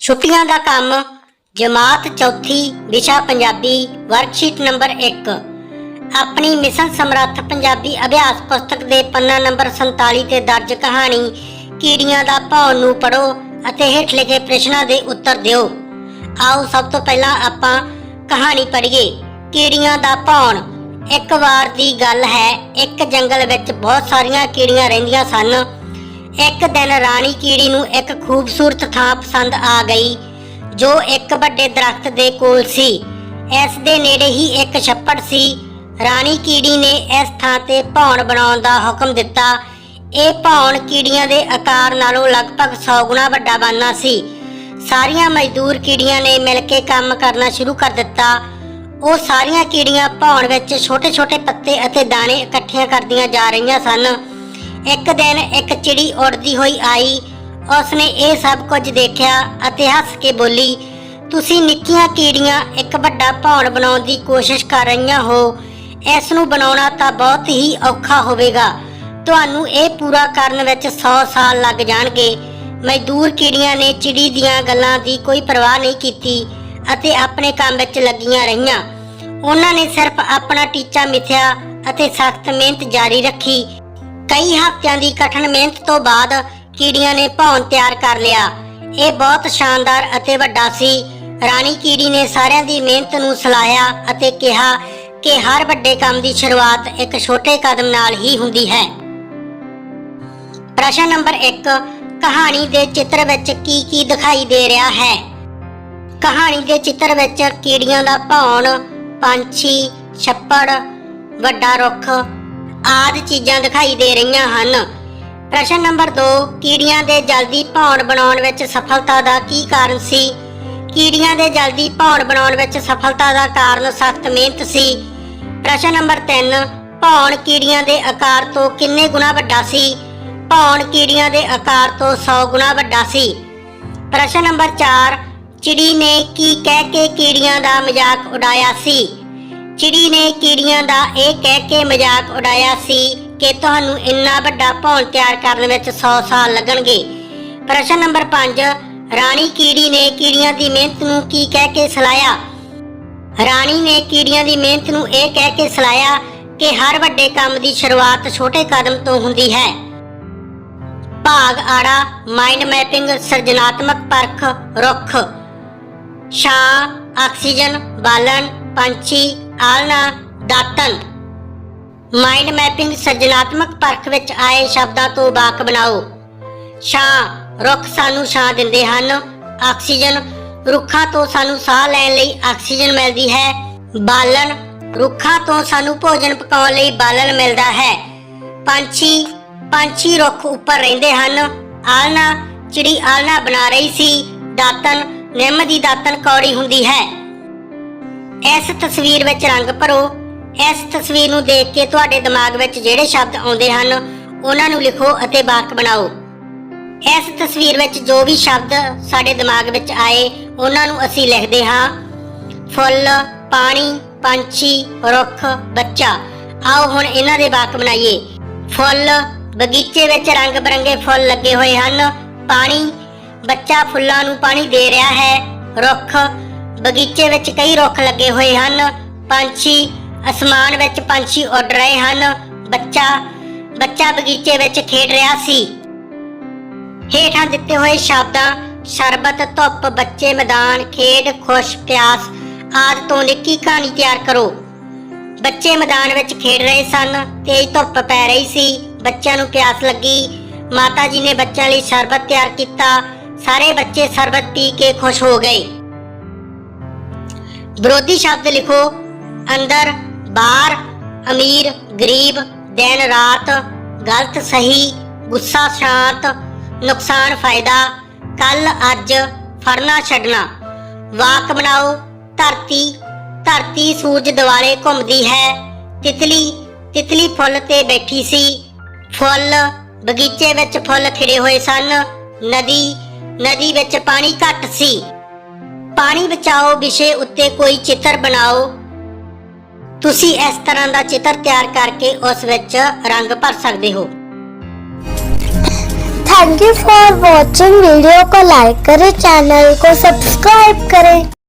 ਛੁੱਟੀਆਂ ਦਾ ਕੰਮ, ਜਮਾਤ ਚੌਥੀ, ਵਿਸ਼ਾ ਪੰਜਾਬੀ ਵਰਕਸ਼ੀਟ ਨੰਬਰ 1 ਆਪਣੀ ਮਿਸ਼ਨ ਸਮਰੱਥ ਪੰਜਾਬੀ ਅਭਿਆਸ ਪੁਸਤਕ ਦੇ ਪੰਨਾ ਨੰਬਰ 47 ਤੇ ਦਰਜ ਕਹਾਣੀ, ਕੀੜੀਆਂ ਦਾ ਭੌਣ ਨੂੰ ਪੜੋ ਅਤੇ ਹੇਠ ਲਿਖੇ ਪ੍ਰਸ਼ਨਾਂ ਦੇ ਉੱਤਰ ਦਿਓ। ਆਓ ਸਭ ਤੋਂ ਪਹਿਲਾਂ ਆਪਾਂ ਕਹਾਣੀ ਪੜ੍ਹੀਏ। ਕੀੜੀਆਂ ਦਾ ਭੌਣ। ਇੱਕ ਵਾਰ ਦੀ ਗੱਲ ਹੈ, ਇੱਕ ਜੰਗਲ ਵਿੱਚ ਬਹੁਤ ਸਾਰੀਆਂ ਕੀੜੀਆਂ ਰਹਿੰਦੀਆਂ ਸਨ। ਇੱਕ ਦਿਨ ਰਾਣੀ ਕੀੜੀ ਨੂੰ ਇੱਕ ਖੂਬਸੂਰਤ ਥਾਂ ਪਸੰਦ ਆ ਗਈ, ਜੋ ਇੱਕ ਵੱਡੇ ਦਰਖਤ ਦੇ ਕੋਲ ਸੀ। ਇਸ ਦੇ ਨੇੜੇ ਹੀ ਇੱਕ ਛੱਪੜ ਸੀ। ਰਾਣੀ ਕੀੜੀ ਨੇ ਇਸ ਥਾਂ ਤੇ ਭੌਣ ਬਣਾਉਣ ਦਾ ਹੁਕਮ ਦਿੱਤਾ। ਇਹ ਭੌਣ ਕੀੜੀਆਂ ਦੇ ਆਕਾਰ ਨਾਲੋਂ ਲਗਭਗ 100 ਗੁਣਾ ਵੱਡਾ ਬਣਨਾ ਸੀ। ਸਾਰੀਆਂ ਮਜ਼ਦੂਰ ਕੀੜੀਆਂ ਨੇ ਮਿਲ ਕੇ ਕੰਮ ਕਰਨਾ ਸ਼ੁਰੂ ਕਰ ਦਿੱਤਾ। ਉਹ ਸਾਰੀਆਂ ਕੀੜੀਆਂ ਭੌਣ ਵਿੱਚ ਛੋਟੇ-ਛੋਟੇ ਪੱਤੇ ਅਤੇ ਦਾਣੇ ਇਕੱਠੀਆਂ ਕਰਦੀਆਂ ਜਾ ਰਹੀਆਂ ਸਨ। ਇੱਕ ਦਿਨ ਇੱਕ ਚਿੜੀ ਉੜਦੀ ਹੋਈ ਆਈ। ਉਸਨੇ ਇਹ ਸਭ ਕੁਝ ਦੇਖਿਆ ਅਤੇ ਹੱਸ ਕੇ ਬੋਲੀ, ਤੁਸੀਂ ਨਿੱਕੀਆਂ ਕੀੜੀਆਂ ਇੱਕ ਵੱਡਾ ਭੌਣ ਬਣਾਉਣ ਦੀ ਕੋਸ਼ਿਸ਼ ਕਰ ਰਹੀਆਂ ਹੋ। ਇਸ ਨੂੰ ਬਣਾਉਣਾ ਤਾਂ ਬਹੁਤ ਹੀ ਔਖਾ ਹੋਵੇਗਾ। ਤੁਹਾਨੂੰ ਇਹ ਪੂਰਾ ਕਰਨ ਵਿੱਚ 100 ਸਾਲ ਲੱਗ ਜਾਣਗੇ। ਮਜ਼ਦੂਰ ਕੀੜੀਆਂ ਨੇ ਚਿੜੀ ਦੀਆਂ ਗੱਲਾਂ ਦੀ ਕੋਈ ਪਰਵਾਹ ਨਹੀਂ ਕੀਤੀ ਅਤੇ ਆਪਣੇ ਕੰਮ ਵਿੱਚ ਲੱਗੀਆਂ ਰਹੀਆਂ। ਉਹਨਾਂ ਨੇ ਸਿਰਫ ਆਪਣਾ ਟੀਚਾ ਮਿਥਿਆ ਅਤੇ ਸਖਤ ਮਿਹਨਤ ਜਾਰੀ ਰੱਖੀ। ਕਈ ਹਫ਼ਤਿਆਂ ਦੀ ਕਠਿਨ ਮਿਹਨਤ ਤੋਂ ਬਾਅਦ ਕੀੜੀਆਂ ਨੇ ਭੌਣ ਤਿਆਰ ਕਰ ਲਿਆ। ਇਹ ਬਹੁਤ ਸ਼ਾਨਦਾਰ ਅਤੇ ਵੱਡਾ ਸੀ। ਰਾਣੀ ਕੀੜੀ ਨੇ ਸਾਰਿਆਂ ਦੀ ਮਿਹਨਤ ਨੂੰ ਸਲਾਹਿਆ ਅਤੇ ਕਿਹਾ ਕਿ ਹਰ ਵੱਡੇ ਕੰਮ ਦੀ ਸ਼ੁਰੂਆਤ ਇੱਕ ਛੋਟੇ ਕਦਮ ਨਾਲ ਹੀ ਹੁੰਦੀ ਹੈ। ਪ੍ਰਸ਼ਨ ਨੰਬਰ 1 ਕਹਾਣੀ ਦੇ ਚਿੱਤਰ ਵਿੱਚ ਕੀ ਕੀ ਦਿਖਾਈ ਦੇ ਰਿਹਾ ਹੈ? ਕਹਾਣੀ ਦੇ ਚਿੱਤਰ ਵਿੱਚ ਕੀੜੀਆਂ ਦਾ ਭੌਣ, ਪੰਛੀ, ਛੱਪੜ, ਵੱਡਾ ਰੁੱਖ ਆਦਿ ਚੀਜ਼ਾਂ ਦਿਖਾਈ ਦੇ ਰਹੀਆਂ ਹਨ। ਪ੍ਰਸ਼ਨ ਨੰਬਰ 2 ਕੀੜੀਆਂ ਦੇ ਜਲਦੀ ਭੌਣ ਬਣਾਉਣ ਵਿੱਚ ਸਫਲਤਾ ਦਾ ਕੀ ਕਾਰਨ ਸੀ? ਕੀੜੀਆਂ ਦੇ ਜਲਦੀ ਭੌਣ ਬਣਾਉਣ ਵਿੱਚ ਸਫਲਤਾ ਦਾ ਕਾਰਨ ਸਖਤ ਮਿਹਨਤ ਸੀ। ਪ੍ਰਸ਼ਨ ਨੰਬਰ 3 ਭੌਣ ਕੀੜੀਆਂ ਦੇ ਆਕਾਰ ਤੋਂ ਕਿੰਨੇ ਗੁਣਾ ਵੱਡਾ ਸੀ? ਭੌਣ ਕੀੜੀਆਂ ਦੇ ਆਕਾਰ ਤੋਂ 100 ਗੁਣਾ ਵੱਡਾ ਸੀ। ਪ੍ਰਸ਼ਨ ਨੰਬਰ 4 ਚਿੜੀ ਨੇ ਕੀ ਕਹਿ ਕੇ ਕੀੜੀਆਂ ਦਾ ਮਜ਼ਾਕ ਉਡਾਇਆ ਸੀ? ਚਿੜੀ ਨੇ ਕੀੜੀਆਂ ਦਾ ਇਹ ਕਹਿ ਕੇ ਮਜ਼ਾਕ ਉਡਾਇਆ ਸੀ ਕਿ ਤੁਹਾਨੂੰ ਇੰਨਾ ਵੱਡਾ ਭੌਣ ਤਿਆਰ ਕਰਨ ਵਿੱਚ 100 ਸਾਲ ਲੱਗਣਗੇ। ਪ੍ਰਸ਼ਨ ਨੰਬਰ 5 ਰਾਣੀ ਕੀੜੀ ਨੇ ਕੀੜੀਆਂ ਦੀ ਮਿਹਨਤ ਨੂੰ ਕੀ ਕਹਿ ਕੇ ਸਲਾਇਆ? ਰਾਣੀ ਨੇ ਕੀੜੀਆਂ ਦੀ ਮਿਹਨਤ ਨੂੰ ਇਹ ਕਹਿ ਕੇ ਸਲਾਇਆ ਕਿ ਹਰ ਵੱਡੇ ਕੰਮ ਦੀ ਸ਼ੁਰੂਆਤ ਛੋਟੇ ਕਦਮ ਤੋਂ ਹੁੰਦੀ ਹੈ। ਭਾਗ ਆੜਾ ਮਾਈਂਡ ਮੈਪਿੰਗ ਸਿਰਜਣਾਤਮਕ ਪਰਖ, ਰੁੱਖ। ਛਾਂ, ਆਕਸੀਜਨ, ਬਾਲਣ, ਪੰਛੀ ਆਲਣਾ ਦਾਤਨ ਮਾਈਂਡ ਮੈਪਿੰਗ ਸਿਰਜਣਾਤਮਕ ਪਰਖ ਵਿੱਚ ਆਏ ਸ਼ਬਦਾਂ ਤੋਂ ਵਾਕ ਬਣਾਓ। ਛਾਂ, ਰੁੱਖ ਸਾਨੂੰ ਛਾਂ ਦਿੰਦੇ ਹਨ। ਆਕਸੀਜਨ, ਰੁੱਖਾਂ ਤੋਂ ਸਾਨੂੰ ਸਾਹ ਲੈਣ ਲਈ ਆਕਸੀਜਨ ਮਿਲਦੀ ਹੈ। ਬਾਲਣ, ਰੁੱਖਾਂ ਤੋਂ ਸਾਨੂੰ ਭੋਜਨ ਪਕਾਉਣ ਲਈ ਬਾਲਣ ਮਿਲਦਾ ਹੈ। ਪੰਛੀ ਪੰਛੀ ਰੁੱਖ ਉੱਪਰ ਰਹਿੰਦੇ ਹਨ। ਆਲਣਾ ਚਿੜੀ ਆਲਣਾ ਬਣਾ ਰਹੀ ਸੀ। ਦਾਤਨ ਨਿੰਮ ਦੀ ਦਾਤਨ ਕੌੜੀ ਹੁੰਦੀ ਹੈ। ਇਸ ਤਸਵੀਰ ਵਿੱਚ ਰੰਗ ਭਰੋ। ਇਸ ਤਸਵੀਰ ਨੂੰ ਦੇਖ ਕੇ ਤੁਹਾਡੇ ਦਿਮਾਗ ਵਿੱਚ ਜਿਹੜੇ ਸ਼ਬਦ ਆਉਂਦੇ ਹਨ, ਉਹਨਾਂ ਨੂੰ ਲਿਖੋ ਅਤੇ ਵਾਕ ਬਣਾਓ। ਇਸ ਤਸਵੀਰ ਵਿੱਚ ਜੋ ਵੀ ਸ਼ਬਦ ਸਾਡੇ ਦਿਮਾਗ ਵਿੱਚ ਆਏ, ਉਹਨਾਂ ਨੂੰ ਅਸੀਂ ਲਿਖਦੇ ਹਾਂ, ਫੁੱਲ, ਪਾਣੀ, ਪੰਛੀ, ਰੁੱਖ, ਬੱਚਾ। ਆਓ ਹੁਣ ਇਹਨਾਂ ਦੇ ਵਾਕ ਬਣਾਈਏ। ਫੁੱਲ, ਬਗੀਚੇ ਵਿੱਚ ਰੰਗ ਬਰੰਗੇ ਫੁੱਲ ਲੱਗੇ ਹੋਏ ਹਨ। ਪਾਣੀ, ਬੱਚਾ ਫੁੱਲਾਂ ਨੂੰ ਪਾਣੀ ਦੇ ਰਿਹਾ ਹੈ। ਰੁੱਖ ਬਗੀਚੇ ਵਿੱਚ ਕਈ ਰੁੱਖ ਲੱਗੇ ਹੋਏ ਹਨ। ਪੰਛੀ ਅਸਮਾਨ ਵਿੱਚ ਪੰਛੀ ਉੱਡ ਰਹੇ ਹਨ। ਬੱਚਾ ਬੱਚਾ ਬਗੀਚੇ ਵਿੱਚ ਖੇਡ ਰਿਹਾ ਸੀ। ਹੇਠਾਂ ਦਿੱਤੇ ਹੋਏ ਸ਼ਬਦਾਂ, ਸ਼ਰਬਤ, ਧੁੱਪ, ਬੱਚੇ, ਮੈਦਾਨ, ਖੇਡ, ਖੁਸ਼, ਪਿਆਸ ਆਦਿ ਤੋਂ ਨਿੱਕੀ ਕਹਾਣੀ ਤਿਆਰ ਕਰੋ। ਬੱਚੇ ਮੈਦਾਨ ਵਿੱਚ ਖੇਡ ਰਹੇ ਸਨ, ਤੇਜ਼ ਧੁੱਪ ਪੈ ਰਹੀ ਸੀ। ਬੱਚਿਆਂ ਨੂੰ ਪਿਆਸ ਲੱਗੀ। ਮਾਤਾ ਜੀ ਨੇ ਬੱਚਿਆਂ ਲਈ ਸ਼ਰਬਤ ਤਿਆਰ ਕੀਤਾ। ਸਾਰੇ ਬੱਚੇ ਸ਼ਰਬਤ ਪੀ ਕੇ ਖੁਸ਼ ਹੋ ਗਏ। ਵਿਰੋਧੀ ਸ਼ਬਦ ਲਿਖੋ। ਅੰਦਰ, ਬਾਹਰ, ਅਮੀਰ, ਗਰੀਬ, ਦਿਨ, ਰਾਤ, ਗਲਤ, ਸਹੀ, ਗੁੱਸਾ, ਸ਼ਾਂਤ, ਨੁਕਸਾਨ, ਫਾਇਦਾ, ਕੱਲ, ਅੱਜ, ਫੜਨਾ, ਛੱਡਣਾ। ਵਾਕ ਬਣਾਓ, ਧਰਤੀ ਧਰਤੀ ਸੂਰਜ ਦੁਆਲੇ ਘੁੰਮਦੀ ਹੈ। ਤਿਤਲੀ ਤਿਤਲੀ ਫੁੱਲ ਤੇ ਬੈਠੀ ਸੀ। ਫੁੱਲ, ਬਗੀਚੇ ਵਿੱਚ ਫੁੱਲ ਖਿੜੇ ਹੋਏ ਸਨ। ਨਦੀ ਨਦੀ ਵਿੱਚ ਪਾਣੀ ਘੱਟ ਸੀ। ਪਾਣੀ ਬਚਾਓ ਵਿਸ਼ੇ ਉੱਤੇ ਕੋਈ ਚਿੱਤਰ ਬਣਾਓ ਤੁਸੀਂ ਇਸ ਤਰ੍ਹਾਂ ਦਾ ਚਿੱਤਰ ਤਿਆਰ ਕਰਕੇ ਉਸ ਵਿੱਚ ਰੰਗ ਭਰ ਸਕਦੇ ਹੋ thank you for watching video को लाइक करें चैनल को सब्सक्राइब करें